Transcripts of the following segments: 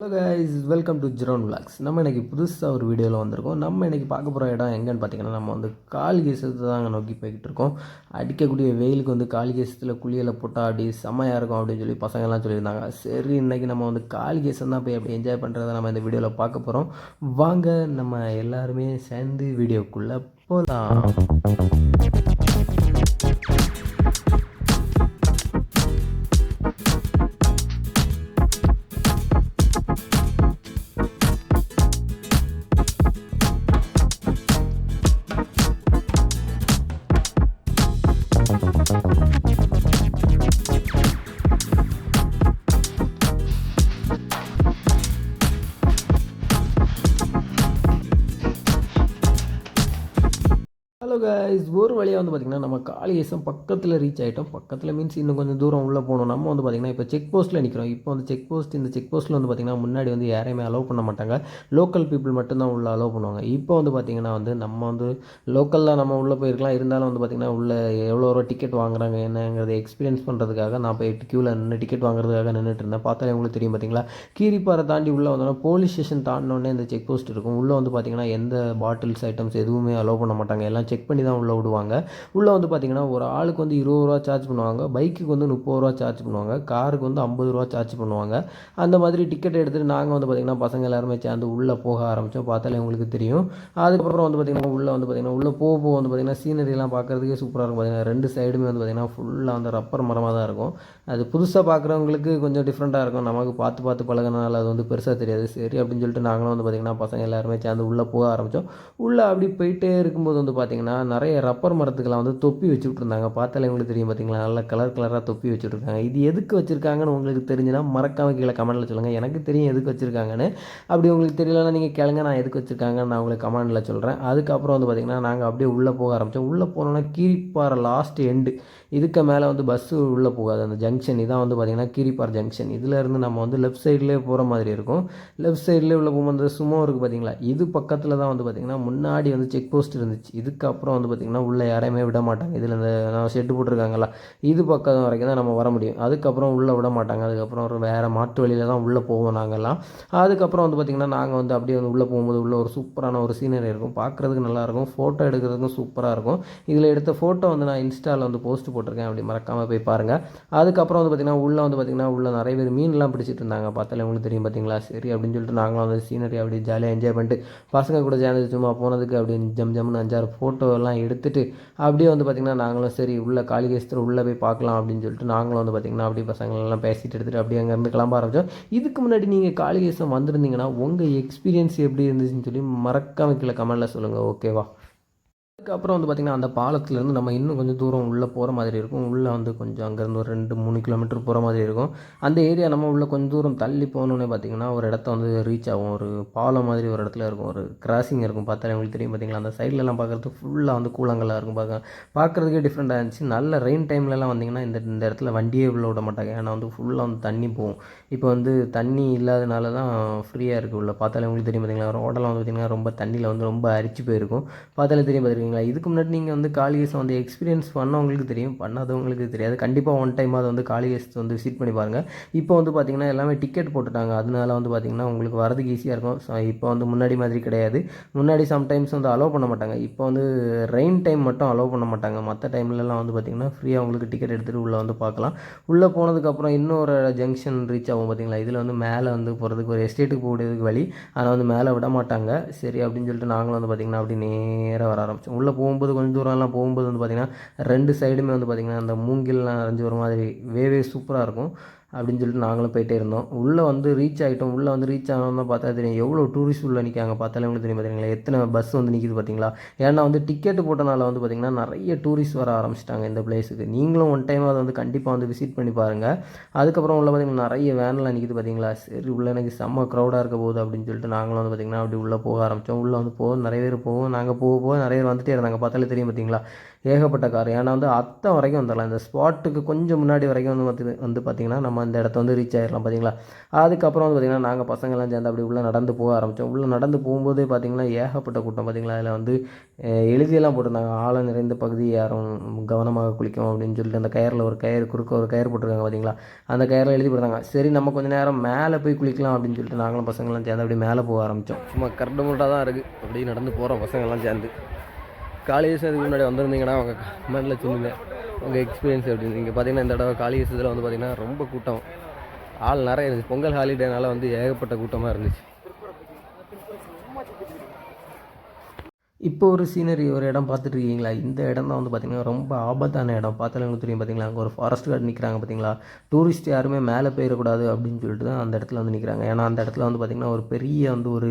Hello guys welcome to ஜிரோன் vlogs நம்ம இன்றைக்கி புதுசாக ஒரு வீடியோவில் வந்திருக்கோம். நம்ம இன்றைக்கி பார்க்க போகிற இடம் எங்கன்னு பார்த்தீங்கன்னா நம்ம வந்து கால் கேசத்தை தாங்க நோக்கி போய்கிட்டு இருக்கோம். அடிக்கக்கூடிய வெயிலுக்கு வந்து கால் கேசத்தில் குளியலை போட்டால் அப்படி செம்மையாக இருக்கும் அப்படின்னு சொல்லி பசங்கள்லாம் சொல்லியிருந்தாங்க. சரி இன்றைக்கி நம்ம வந்து கால் கேசம் தான் போய் அப்படி என்ஜாய் பண்ணுறத நம்ம இந்த வீடியோவில் பார்க்க போகிறோம் வாங்க நம்ம எல்லாருமே சேர்ந்து வீடியோக்குள்ளே போகலாம் கைஸ் ஒரு வழியாக வந்து பார்த்திங்கன்னா நம்ம காளியேசம் பக்கத்தில் ரீச் ஆகிட்டோம் பக்கத்தில் மீன்ஸ் இன்னும் கொஞ்சம் தூரம் உள்ளே போகணும் நம்ம வந்து பார்த்திங்கன்னா இப்போ செக் போஸ்ட்டில் நிற்கிறோம் இப்போ வந்து செக் போஸ்ட் இந்த செக் போஸ்ட்டில் வந்து பார்த்திங்கன்னா முன்னாடி வந்து யாரையுமே அலோவ் பண்ண மாட்டாங்க. லோக்கல் பீப்புள் மட்டும்தான் உள்ளே அலோவ் பண்ணுவாங்க. இப்போ வந்து பார்த்திங்கன்னா வந்து நம்ம வந்து லோக்கலில் நம்ம உள்ளே போயிருக்கலாம். இருந்தாலும் வந்து பார்த்திங்கன்னா உள்ள எவ்வளோ ரூபா டிக்கெட் வாங்குறாங்க என்னங்கிறத எக்ஸ்பீரியன்ஸ் பண்ணுறதுக்காக நான் போய் க்யூவில் நின்று டிக்கெட் வாங்குறதுக்காக நின்றுட்டு இருந்தேன். பார்த்தாலே உங்களுக்கு தெரியும் பார்த்திங்களா கீரிப்பாறை தாண்டி உள்ளே வந்தோன்னா போலீஸ் ஸ்டேஷன் தாண்டினோடனே இந்த செக் போஸ்ட் இருக்கும். உள்ளே வந்து பார்த்திங்கன்னா எந்த பாட்டில்ஸ் ஐட்டம்ஸ் எதுவுமே அலோவ் பண்ண மாட்டாங்க. எல்லாம் செக் பண்ணி தான் உள்ளே விடுவாங்க. உள்ளே வந்து பார்த்திங்கன்னா ஒரு ஆளுக்கு வந்து இருபது ரூபா சார்ஜ் பண்ணுவாங்க. பைக்குக்கு வந்து முப்பது ரூபா சார்ஜ் பண்ணுவாங்க. காருக்கு வந்து ஐம்பது ரூபா சார்ஜ் பண்ணுவாங்க. அந்த மாதிரி டிக்கெட் எடுத்துகிட்டு நாங்கள் வந்து பார்த்திங்கன்னா பசங்க எல்லாருமே சேர்ந்து உள்ளே போக ஆரம்பித்தோம் பார்த்தாலே உங்களுக்கு தெரியும். அதுக்கப்புறம் வந்து பார்த்திங்கன்னா உள்ளே வந்து பார்த்திங்கன்னா உள்ளே போக போக வந்து பார்த்திங்கன்னா சீனரிலாம் பார்க்குறதுக்கே சூப்பராக இருக்கும். பார்த்திங்கன்னா ரெண்டு சைடுமே வந்து பார்த்திங்கன்னா ஃபுல்லாக வந்து ரப்பர் மரமாக தான் இருக்கும். அது புதுசாக பார்க்குறவங்களுக்கு கொஞ்சம் டிஃப்ரெண்ட்டாக இருக்கும். நமக்கு பார்த்து பார்த்து பழகினால அது வந்து பெருசாக தெரியாது. சரி அப்படின்னு சொல்லிட்டு நாங்களும் வந்து பார்த்திங்கன்னா பசங்க எல்லாருமே சேர்ந்து உள்ளே போக ஆரம்பித்தோம் உள்ளே அப்படி போயிட்டே இருக்கும்போது வந்து பார்த்திங்கன்னா நிறைய ரப்பர் மரத்துக்கெல்லாம் வந்து தொப்பி வச்சு விட்ருந்தாங்க பார்த்தாலே உங்களுக்கு தெரியும் பார்த்தீங்களா? நல்லா கலர் கலராக தொப்பி வச்சுட்ருக்காங்க இது எதுக்கு வச்சுருக்காங்கன்னு உங்களுக்கு தெரிஞ்சுன்னா மறக்காம கீழே கமெண்டில் சொல்லுங்கள் எனக்கு தெரியும் எதுக்கு வச்சுருக்காங்கன்னு. அப்படி உங்களுக்கு தெரியலன்னா நீங்கள் கேளுங்க. நான் எதுக்கு வச்சுருக்காங்கன்னு நான் உங்களுக்கு கமெண்டில் சொல்கிறேன் அதுக்கப்புறம் வந்து பார்த்திங்கன்னா நாங்கள் அப்படியே உள்ளே போக ஆரம்பித்தோம் உள்ளே போனோன்னா கீரிப்பாறை லாஸ்ட் எண்டு இதுக்கு மேலே வந்து பஸ்ஸு உள்ளே போகாது. அந்த ஜங்ஷன் இதான் வந்து பார்த்திங்கன்னா கீரிப்பார் ஜங்ஷன் இதிலேருந்து நம்ம வந்து லெஃப்ட் சைட்லேயே போகிற மாதிரி இருக்கும். லெஃப்ட் சைட்லேயே உள்ள போகும்போது சும்மா இருக்குது பார்த்திங்களா இது பக்கத்தில் தான் வந்து பார்த்திங்கன்னா முன்னாடி வந்து செக் போஸ்ட் இருந்துச்சு. இதுக்கப்புறம் வந்து பார்த்திங்கன்னா உள்ளே யாரையுமே விட மாட்டாங்க. இதில் இந்த நான் ஷெட்டு போட்டிருக்காங்களா இது பக்கம் வரைக்கும் தான் நம்ம வர முடியும். அதுக்கப்புறம் உள்ளே விட மாட்டாங்க. அதுக்கப்புறம் ஒரு வேறு மாட்டு வழியில் தான் உள்ளே போவோம் நாங்கள்லாம் அதுக்கப்புறம் வந்து பார்த்திங்கன்னா நாங்கள் வந்து அப்படியே வந்து உள்ளே போகும்போது உள்ள ஒரு சூப்பரான ஒரு சீனரி இருக்கும். பார்க்குறதுக்கு நல்லாயிருக்கும் ஃபோட்டோ எடுக்கிறதுக்கும் சூப்பராக இருக்கும். இதில் எடுத்த ஃபோட்டோ வந்து நான் இன்ஸ்டாவில் வந்து போஸ்ட் போட்டிருக்கேன் அப்படி மறக்காமல் போய் பாருங்கள் அதுக்கப்புறம் வந்து பார்த்திங்கன்னா உள்ளே வந்து பார்த்திங்கன்னா உள்ளே நிறைய பேர் மீன்லாம் பிடிச்சிட்டு இருந்தாங்க. பார்த்தாலே உங்களுக்கு தெரியும் பார்த்தீங்களா சரி அப்படின்னு சொல்லிட்டு நாங்களும் வந்து சீனரி அப்படி ஜாலியாக என்ஜாய் பண்ணிட்டு பசங்க கூட சேர்ந்து சும்மா போனதுக்கு அப்படி ஜம் ஜம்னு அஞ்சாறு ஃபோட்டோ எல்லாம் எடுத்துட்டு அப்படியே வந்து பார்த்திங்கன்னா நாங்களும் சரி உள்ளே காளிகேஸ்தர் உள்ளே போய் பார்க்கலாம் அப்படின்னு சொல்லிட்டு நாங்களும் வந்து பார்த்திங்கன்னா அப்படியே பசங்களெல்லாம் பேசிட்டு எடுத்துகிட்டு அப்படியே அங்கேருந்து கிளம்ப ஆரம்பித்தோம் இதுக்கு முன்னாடி நீங்கள் காளிகேசம் வந்திருந்தீங்கன்னா உங்கள் எக்ஸ்பீரியன்ஸ் எப்படி இருந்துச்சுன்னு சொல்லி மறக்காமல் கீழே கமெண்டில் சொல்லுங்கள் ஓகேவா அதுக்கப்புறம் வந்து பார்த்திங்கன்னா அந்த பாலத்துலேருந்து நம்ம இன்னும் கொஞ்சம் தூரம் உள்ளே போகிற மாதிரி இருக்கும். உள்ளே வந்து கொஞ்சம் அங்கேருந்து ஒரு ரெண்டு மூணு கிலோமீட்டர் போகிற மாதிரி இருக்கும். அந்த ஏரியா நம்ம உள்ளே கொஞ்சம் தூரம் தள்ளி போகணுன்னே பார்த்திங்கன்னா ஒரு இடத்த வந்து ரீச் ஆகும். ஒரு பாலம் மாதிரி ஒரு இடத்துல இருக்கும். ஒரு கிராசிங் இருக்கும். பார்த்தாலே உங்களுக்கு தெரியும் பார்த்திங்களா அந்த சைட்லலாம் பார்க்குறதுக்கு ஃபுல்லாக வந்து கூலங்களாக இருக்கும். பார்க்க பார்க்குறதுக்கே டிஃப்ரெண்ட்டாக இருந்துச்சு. நல்ல ரெயின் டைம்லலாம் வந்திங்கன்னா இந்த இந்த இடத்துல வண்டியே உள்ள விட மாட்டாங்க. ஏன்னா வந்து ஃபுல்லாக வந்து தண்ணி போகும். இப்போ வந்து தண்ணி இல்லாதனால தான் ஃப்ரீயாக இருக்குது உள்ள. பார்த்தாலே உங்களுக்கு தெரியும் பார்த்திங்களா ரோடெல்லாம் வந்து பார்த்திங்கன்னா ரொம்ப தண்ணியில் வந்து ரொம்ப அரிச்சு போயிருக்கும். பார்த்தாலே தெரியும் பார்த்துருக்கீங்களா இதுக்கு முன்னாடி நீங்கள் வந்து காளிகேசம் வந்து எக்ஸ்பீரியன்ஸ் பண்ணவங்களுக்கு தெரியும். பண்ணாதவங்களுக்கு தெரியாது. கண்டிப்பாக ஒன் டைம் அதை வந்து காளிகேஸ் வந்து விசிட் பண்ணி பாருங்கள் இப்போ வந்து பார்த்திங்கன்னா எல்லாமே டிக்கெட் போட்டுட்டாங்க. அதனால வந்து பார்த்திங்கன்னா உங்களுக்கு வரதுக்கு ஈஸியாக இருக்கும். ஸோ இப்போ வந்து முன்னாடி மாதிரி கிடையாது. முன்னாடி சம்டைம்ஸ் வந்து அலோவ் பண்ண மாட்டாங்க. இப்போ வந்து ரெயின் டைம் மட்டும் அலோவ் பண்ண மாட்டாங்க. மற்ற டைம்லலாம் வந்து பார்த்திங்கன்னா ஃப்ரீயாக உங்களுக்கு டிக்கெட் எடுத்துகிட்டு உள்ளே வந்து பார்க்கலாம் உள்ளே போனதுக்கப்புறம் இன்னொரு ஜங்ஷன் ரீச் ஆகும் பார்த்தீங்களா இதில் வந்து மேலே வந்து போகிறதுக்கு ஒரு எஸ்டேட்டுக்கு போகிறதுக்கு வழி. ஆனால் வந்து மேலே விட மாட்டாங்க. சரி அப்படின்னு சொல்லிட்டு நாங்களும் வந்து பார்த்திங்கன்னா அப்படி நேராக வர ஆரம்பித்தோம் உள்ளே போகும்போது கொஞ்சம் தூரம்லாம் போகும்போது வந்து பார்த்திங்கன்னா ரெண்டு சைடுமே வந்து பார்த்திங்கன்னா அந்த மூங்கில்லாம் அரைஞ்சி வர மாதிரி வேவே சூப்பராக இருக்கும். அப்படின்னு சொல்லிட்டு நாங்களும் போயிட்டே இருந்தோம். உள்ளே வந்து ரீச் ஆகிட்டோம் உள்ளே வந்து ரீச் ஆனோம்னா பார்த்தா தெரியும். எவ்வளோ டூரிஸ்ட் உள்ளே நிற்காங்க பார்த்தாலே உங்களுக்கு தெரியும் பார்த்தீங்களா எத்தனை பஸ் வந்து நிற்கிது பார்த்தீங்களா ஏன்னா வந்து டிக்கெட் போட்டனால வந்து பார்த்திங்கன்னா நிறைய டூரிஸ்ட் வர ஆரம்பிச்சிட்டாங்க இந்த பிளேஸுக்கு நீங்களும் ஒன் டைம் அதை வந்து கண்டிப்பாக வந்து விசிட் பண்ணி பாருங்கள் அதுக்கப்புறம் உள்ள பார்த்திங்கன்னா நிறைய வேனெலாம் நிற்கிது பார்த்தீங்களா சரி உள்ள எனக்கு செம்ம க்ரௌடாக இருக்க போகுது அப்படின்னு சொல்லிட்டு நாங்களும் வந்து பார்த்திங்கன்னா அப்படி உள்ளே போக ஆரம்பித்தோம் உள்ளே வந்து போவோம் நிறைய பேர் போவோம். நாங்கள் போக போக நிறைய பேர் வந்துட்டே இருந்தாங்க. பார்த்தாலே தெரியும் பார்த்தீங்களா ஏகப்பட்ட கார். ஏன்னா வந்து அத்தை வரைக்கும் வந்துடலாம். இந்த ஸ்பாட்டுக்கு கொஞ்சம் முன்னாடி வரைக்கும் வந்து பார்த்து வந்து பார்த்திங்கன்னா நம்ம அந்த இடத்த வந்து ரீச் ஆகிடலாம் பார்த்தீங்களா? அதுக்கப்புறம் வந்து பார்த்திங்கன்னா நாங்கள் பசங்கள்லாம் சேர்ந்து அப்படி உள்ளே நடந்து போக ஆரம்பித்தோம் உள்ளே நடந்து போகும்போதே பார்த்திங்கன்னா ஏகப்பட்ட கூட்டம் பார்த்திங்களா? அதில் வந்து எழுதியெல்லாம் போட்டிருந்தாங்க. ஆழம் நிறைந்த பகுதி யாரும் கவனமாக குளிக்கும் அப்படின்னு சொல்லிட்டு அந்த கயரில் ஒரு கயர் குறுக்க ஒரு கயிறு போட்டிருக்காங்க பார்த்தீங்களா? அந்த கயரில் எழுதி போட்டாங்க சரி நம்ம கொஞ்சம் நேரம் மேலே போய் குளிக்கலாம் அப்படின்னு சொல்லிட்டு நாங்களும் பசங்களாம் சேர்ந்து அப்படியே மேலே போக ஆரம்பித்தோம் சும்மா கரண்டு முட்டாக தான் இருக்குது அப்படியே நடந்து போகிறோம் பசங்கள்லாம் சேர்ந்து. காலேஜ் அதுக்கு முன்னாடி வந்திருந்தீங்கன்னா அவங்க கமெண்டில் சொல்லுங்கள் உங்கள் எக்ஸ்பீரியன்ஸ் எப்படி? நீங்கள் பார்த்தீங்கன்னா இந்த தடவை காலேஜ் இதில் வந்து பார்த்தீங்கன்னா ரொம்ப கூட்டம். ஆள் நிறைய இருந்துச்சு. பொங்கல் ஹாலிடேனால வந்து ஏகப்பட்ட கூட்டமாக இருந்துச்சு. இப்போ ஒரு சீனரி ஒரு இடம் பார்த்துட்ருக்கீங்களா இந்த இடம் தான் வந்து பார்த்திங்கன்னா ரொம்ப ஆபத்தான இடம். பார்த்தாலும் தெரியும் பார்த்தீங்களா அங்கே ஒரு ஃபாரஸ்ட் கார்டு நிற்கிறாங்க பார்த்தீங்களா டூரிஸ்ட் யாருமே மேலே போயிடக்கூடாது அப்படின்னு சொல்லிட்டு தான் அந்த இடத்துல வந்து நிற்கிறாங்க ஏன்னா அந்த இடத்துல வந்து பார்த்திங்கன்னா ஒரு பெரிய வந்து ஒரு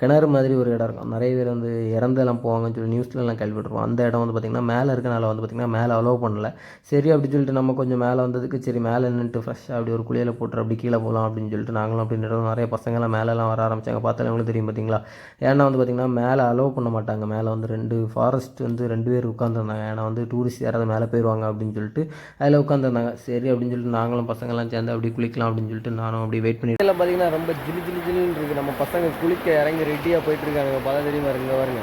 கிணறு மாதிரி ஒரு இடம் இருக்கும். நிறைய பேர் வந்து இறந்தெல்லாம் போவாங்கன்னு சொல்லி நியூஸ்லலாம் கேள்விப்பட்டிருப்போம். அந்த இடம் வந்து பார்த்திங்கன்னா மேலே இருக்கனால வந்து பார்த்திங்கன்னா மேலே அலோவ் பண்ணல. சரி அப்படின்னு சொல்லிட்டு நம்ம கொஞ்சம் மேலே வந்ததுக்கு சரி மேலே நின்றுட்டு ஃப்ரெஷ்ஷாக அப்படி ஒரு குளியில் போட்டு அப்படி கீழே போகலாம் அப்படின்னு சொல்லிட்டு நாங்களும் அப்படி நிறைய பசங்களாம் மேலெலாம் வர ஆரம்பிச்சாங்க. பார்த்தாலும் உங்களுக்கு தெரியும் பார்த்தீங்களா ஏன்னா வந்து பார்த்திங்கன்னா மேலே அலோவ் பண்ண மாட்டாங்க. மேலே வந்து ரெண்டு ஃபாரஸ்ட் வந்து ரெண்டு பேர் உட்காந்துருந்தாங்க ஏன்னா வந்து டூரிஸ்ட் யாராவது மேலே போயிடுவாங்க அப்படின்னு சொல்லிட்டு அதில் உட்காந்துருந்தாங்க சரி அப்படின்னு சொல்லிட்டு நாங்களும் பசங்கள்லாம் சேர்ந்து அப்படி குளிக்கலாம் அப்படின்னு சொல்லிட்டு நானும் அப்படி வெயிட் பண்ணி எல்லாம் பார்த்தீங்கன்னா ரொம்ப ஜிலு ஜிலு ஜிலுன்னு இருக்குது நம்ம பசங்க குளிக்க இறங்கி ரெடியாக போயிட்டு இருக்காங்க பார்த்தா தெரியுமா? இருக்குங்க பாருங்க.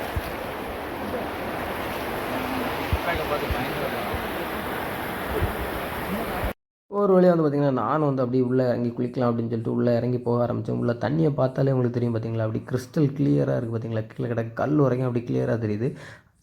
ஒரு வழியாக வந்து பார்த்திங்கன்னா நானும் வந்து அப்படியே உள்ளே இறங்கி குளிக்கலாம் அப்படின்னு சொல்லிட்டு உள்ளே இறங்கி போக ஆரம்பித்தேன் உள்ள தண்ணியை பார்த்தாலே உங்களுக்கு தெரியும் பார்த்தீங்களா அப்படி கிறிஸ்டல் கிளியராக இருக்குது பார்த்தீங்களா கீழே கிடக்க கல் வரைக்கும் அப்படி கிளியராக தெரியுது.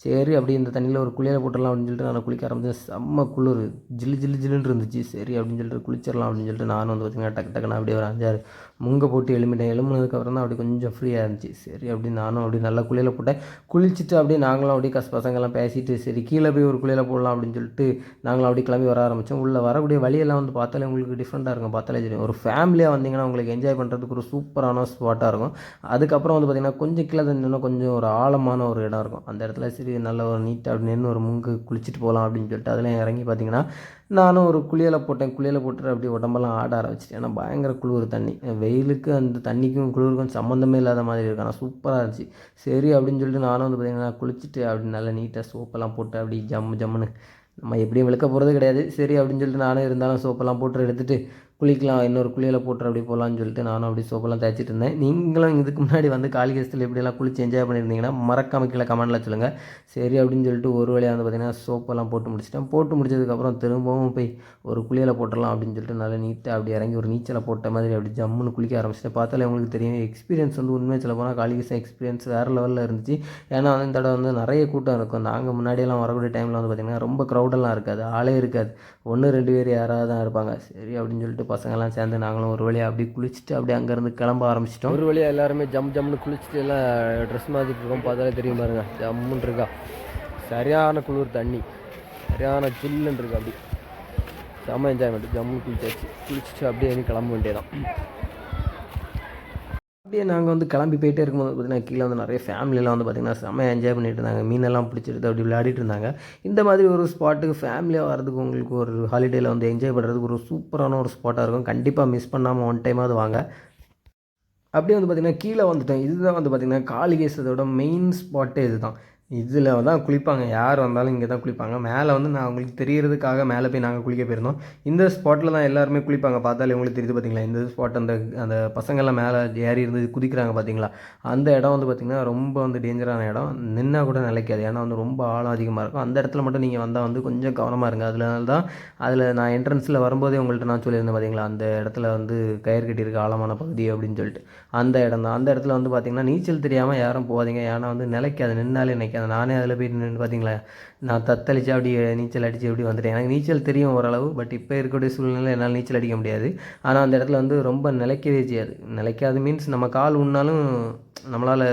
சரி அப்படி இந்த தண்ணியில் ஒரு குளியலை போட்டுடலாம் அப்படின்னு சொல்லிட்டு நான் குளிக்க ஆரம்பித்தேன் செம்ம குளிர். ஜில்லு ஜில்லு ஜில்லுன்னு இருந்துச்சு. சரி அப்படின்னு சொல்லிட்டு குளிச்சிடலாம் அப்படின்னு சொல்லிட்டு நானும் வந்து பார்த்திங்கன்னா டக்கு டக்குன்னு அப்படியே ஒரு அஞ்சாறு முங்க போட்டு எலும்பிட்டேன் எழுமுனதுக்கப்புறம் தான் அப்படி கொஞ்சம் ஃப்ரீயாக இருந்துச்சு. சரி அப்படி நானும் அப்படி நல்லா குளியலை போட்டேன். குளிச்சுட்டு அப்படியே நாங்களும் அப்படியே கஸ் பசங்கள்லாம் பேசிட்டு சரி கீழே போய் ஒரு குளியலை போடலாம் அப்படின்னு சொல்லிட்டு நாங்களும் அப்படியே கிளம்பி வர ஆரம்பித்தோம் உள்ளே வரக்கூடிய வழியெல்லாம் வந்து பார்த்தாலே உங்களுக்கு டிஃப்ரெண்ட்டாக இருக்கும். பார்த்தாலே தெரியும். ஒரு ஃபேமிலியாக வந்தீங்கன்னா உங்களுக்கு என்ஜாய் பண்ணுறதுக்கு ஒரு சூப்பரான ஸ்பாட்டாக இருக்கும். அதுக்கப்புறம் வந்து பார்த்திங்கன்னா கொஞ்சம் கீழே தந்தோன்னா கொஞ்சம் ஒரு ஆழமான ஒரு இடம் இருக்கும். அந்த இடத்துல சரி நல்ல ஒரு நீட்டாக அப்படி நின்று ஒரு முங்கு குளிச்சுட்டு போகலாம் அப்படின்னு சொல்லிட்டு அதில் இறங்கி பார்த்தீங்கன்னா நானும் ஒரு குளியலை போட்டேன். குளியலை போட்டு அப்படியே உடம்பெல்லாம் ஆட ஆரம்பிச்சிட்டேன். ஏன்னா பயங்கர குளிர் தண்ணி. வெயிலுக்கு அந்த தண்ணிக்கும் குளிருக்கும் சம்மந்தமே இல்லாத மாதிரி இருக்கு. ஆனால் சூப்பராக இருந்துச்சு. சரி அப்படின்னு சொல்லிட்டு நானும் வந்து பார்த்திங்கன்னா குளிச்சுட்டு அப்படி நல்லா நீட்டாக சோப்பெல்லாம் போட்டு அப்படி ஜம்மு ஜம்முன்னு நம்ம எப்படியும் விளக்க போகிறது கிடையாது. சரி அப்படின்னு சொல்லிட்டு நானும் இருந்தாலும் சோப்பெல்லாம் போட்டு எடுத்துகிட்டு குளிக்கலாம் இன்னொரு குளியில் போட்டு அப்படி போகலான்னு சொல்லிட்டு நானும் அப்படி சோப்பெல்லாம் தேய்ச்சிட்டு இருந்தேன். நீங்களும் இதுக்கு முன்னாடி வந்து காலிகேசத்தில் எப்படியெல்லாம் குளிச்சு என்ஜாய் பண்ணியிருந்தீங்கன்னா மறக்காம கீழே கமெண்ட்டில் சொல்லுங்கள் சரி அப்படின்னு சொல்லிட்டு ஒரு வழியாக வந்து பார்த்திங்கன்னா சோப்பெல்லாம் போட்டு முடிச்சிட்டேன். போட்டு முடிச்சதுக்கப்புறம் திரும்பவும் போய் ஒரு குளியில் போட்டுடலாம் அப்படின்னு சொல்லிட்டு நல்லா நீட்டாக அப்படி இறங்கி ஒரு நீச்சலை போட்ட மாதிரி அப்படி ஜம்முன்னு குளிக்க ஆரம்பிச்சிட்டேன். பார்த்தாலே உங்களுக்கு தெரியும் எக்ஸ்பீரியன்ஸ் வந்து உண்மையை சொல்ல போனால் காலிகேசன் எக்ஸ்பீரியன்ஸ் வேறு லெவலில் இருந்துச்சு. ஏன்னா வந்து இந்த தடவை வந்து நிறைய கூட்டம் இருக்கும். நாங்கள் முன்னாடியெல்லாம் வரக்கூடிய டைமில் வந்து பார்த்திங்கன்னா ரொம்ப க்ரௌடெல்லாம் இருக்காது ஆளே இருக்காது. ஒன்று ரெண்டு பேர் யாராவது தான் இருப்பாங்க. சரி அப்படின்னு சொல்லிட்டு பசங்கள்லாம் சேர்ந்து நாங்களும் ஒரு வழியாக அப்படியே குளிச்சுட்டு அப்படியே அங்கேருந்து கிளம்ப ஆரம்பிச்சிட்டோம். ஒரு வழியாக எல்லாருமே ஜம் ஜம்னு குளிச்சுட்டு எல்லாம் ட்ரெஸ் மாதிரி இருக்கோம். பார்த்தாலே தெரியும் பாருங்க. ஜம்முன்னு இருக்கா. சரியான குளிர் தண்ணி. சரியான சில்லுன்னு இருக்கு அப்படி. செம்ம என்ஜாய்மெண்ட் ஜம்மு குளிச்சாச்சு. குளிச்சுட்டு அப்படியே கிளம்ப வேண்டியதான் அப்படியே நாங்கள் வந்து கிளம்பி போயிட்டே இருக்கும்போது பார்த்தீங்கன்னா கீழே வந்து நிறைய ஃபேமிலியெலாம் வந்து பார்த்திங்கன்னா செம்ம என்ஜாய் பண்ணிட்டு இருந்தாங்க. மீனெல்லாம் பிடிச்சிட்டு அப்படி விளையாடிட்டு இருந்தாங்க. இந்த மாதிரி ஒரு ஸ்பாட்டுக்கு ஃபேமிலியாக வரதுக்கு உங்களுக்கு ஒரு ஹாலிடேயில் வந்து என்ஜாய் பண்ணுறதுக்கு ஒரு சூப்பரான ஒரு ஸ்பாட்டாக இருக்கும். கண்டிப்பாக மிஸ் பண்ணாமல் ஒன் டைமாவது வாங்க. அப்படியே வந்து பார்த்திங்கன்னா கீழே வந்துட்டேன். இதுதான் வந்து பார்த்திங்கன்னா காளிகேசத்தோட மெயின் ஸ்பாட்டே இதுதான். இதில் தான் குளிப்பாங்க. யார் வந்தாலும் இங்கே தான் குளிப்பாங்க. மேலே வந்து நான் உங்களுக்கு தெரியறதுக்காக மேலே போய் நாங்கள் குளிக்க போயிருந்தோம். இந்த ஸ்பாட்டில் தான் எல்லாருமே குளிப்பாங்க. பார்த்தாலே உங்களுக்கு தெரியுது பார்த்தீங்களா? இந்த ஸ்பாட் அந்த அந்த பசங்கள்லாம் மேலே ஏறி இருந்து குதிக்கிறாங்க பார்த்தீங்களா? அந்த இடம் வந்து பார்த்திங்கன்னா ரொம்ப வந்து டேஞ்சரான இடம். நின்னா கூட நிலைக்காது. ஏன்னா வந்து ரொம்ப ஆழம் அதிகமாக இருக்கும். அந்த இடத்துல மட்டும் நீங்கள் வந்தால் வந்து கொஞ்சம் கவனமாக இருங்க. அதனால தான் அதில் நான் என்ட்ரன்ஸில் வரும்போதே உங்கள்கிட்ட நான் சொல்லியிருந்தேன் பார்த்தீங்களா? அந்த இடத்துல வந்து கயிறு கட்டியிருக்க ஆழமான பகுதி அப்படின்னு சொல்லிட்டு. அந்த இடம் தான். அந்த இடத்துல வந்து பார்த்திங்கன்னா நீச்சல் தெரியாமல் யாரும் போகாதீங்க. ஏன்னா வந்து நிலைக்காது. நின்னாலே நிற்காது நானே அதில் போய் நின்று பார்த்தீங்களா நான் தத்தளிச்சு அப்படி நீச்சல் அடித்து எப்படி வந்துட்டேன். எனக்கு நீச்சல் தெரியும் ஓரளவு பட் இப்போ இருக்கக்கூடிய சூழ்நிலை என்னால் நீச்சல் அடிக்க முடியாது. ஆனால் அந்த இடத்துல வந்து ரொம்ப நிலைக்கவே செய்யாது. நிலைக்காது மீன்ஸ் நம்ம கால் உண்ணாலும் நம்மளால்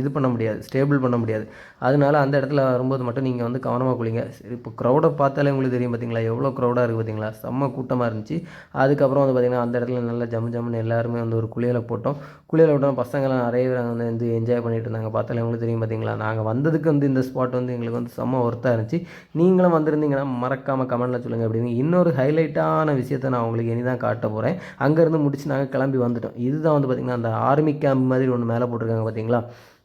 இது பண்ண முடியாது ஸ்டேபிள் பண்ண முடியாது. அதனால அந்த இடத்துல வரும்போது மட்டும் நீங்கள் வந்து கவனமாக குளிங்க. இப்போ க்ரௌடை பார்த்தாலே உங்களுக்கு தெரியும் பார்த்தீங்களா எவ்வளோ க்ரௌடாக இருக்குது பார்த்தீங்களா செம்ம கூட்டமாக இருந்துச்சு. அதுக்கப்புறம் வந்து பார்த்திங்கன்னா அந்த இடத்துல நல்லா ஜம்மு ஜம்முன்னு எல்லாருமே வந்து ஒரு குளியலை போட்டோம். குளியலை விட்டோம் பசங்கள்லாம் நிறைய பேர் அங்கே வந்து என்ஜாய் பண்ணிட்டு இருந்தாங்க. பார்த்தாலே உங்களுக்கு தெரியும் பார்த்தீங்களா நாங்கள் வந்ததுக்கு வந்து இந்த ஸ்பாட் வந்து எங்களுக்கு வந்து செம்ம ஒர்த்தாக இருந்துச்சு. நீங்களும் வந்திருந்தீங்கன்னா மறக்காமல் கமெண்ட்டில் சொல்லுங்கள் அப்படின்னு இன்னொரு ஹைலைட்டான விஷயத்தை நான் உங்களுக்கு இனி தான் காட்ட போகிறேன் அங்கேருந்து முடிச்சு நாங்கள் கிளம்பி வந்துட்டோம். இதுதான் வந்து பார்த்திங்கன்னா அந்த ஆர்மி கேம்ப் மாதிரி ஒன்று மேலே போட்டிருக்காங்க. பார்த்தீங்களா?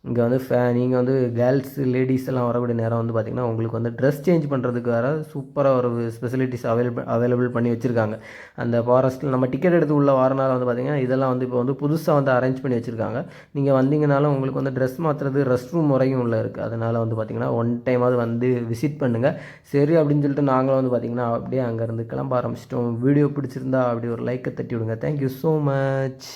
இங்கே வந்து ஃபே நீங்கள் வந்து கேர்ள்ஸ் லேடிஸ் எல்லாம் வரக்கூடிய நேரம் வந்து பார்த்திங்கன்னா உங்களுக்கு வந்து ட்ரெஸ் சேஞ்ச் பண்ணுறதுக்கு வேறு சூப்பராக ஒரு ஃபெசிலிட்டிஸ் அவைலபிள் அவைலபிள் பண்ணி வச்சுருக்காங்க. அந்த ஃபாரஸ்ட்டில் நம்ம டிக்கெட் எடுத்து உள்ள வரனால வந்து பார்த்திங்கன்னா இதெல்லாம் வந்து இப்போ வந்து புதுசாக வந்து அரேஞ்ச் பண்ணி வச்சுருக்காங்க. நீங்கள் வந்தீங்கனாலும் உங்களுக்கு வந்து ட்ரெஸ் மாற்றுறது ரெஸ்ட் ரூம் முறையும் உள்ள இருக்குது அதனால் வந்து பார்த்திங்கன்னா ஒன் டைமாவது வந்து விசிட் பண்ணுங்கள் சரி அப்படின்னு சொல்லிட்டு நாங்களும் வந்து பார்த்திங்கன்னா அப்படியே அங்கேருந்து கிளம்ப ஆரம்பிச்சிட்டோம். வீடியோ பிடிச்சிருந்தா அப்படி ஒரு லைக்கை தட்டி விடுங்க. Thank you so much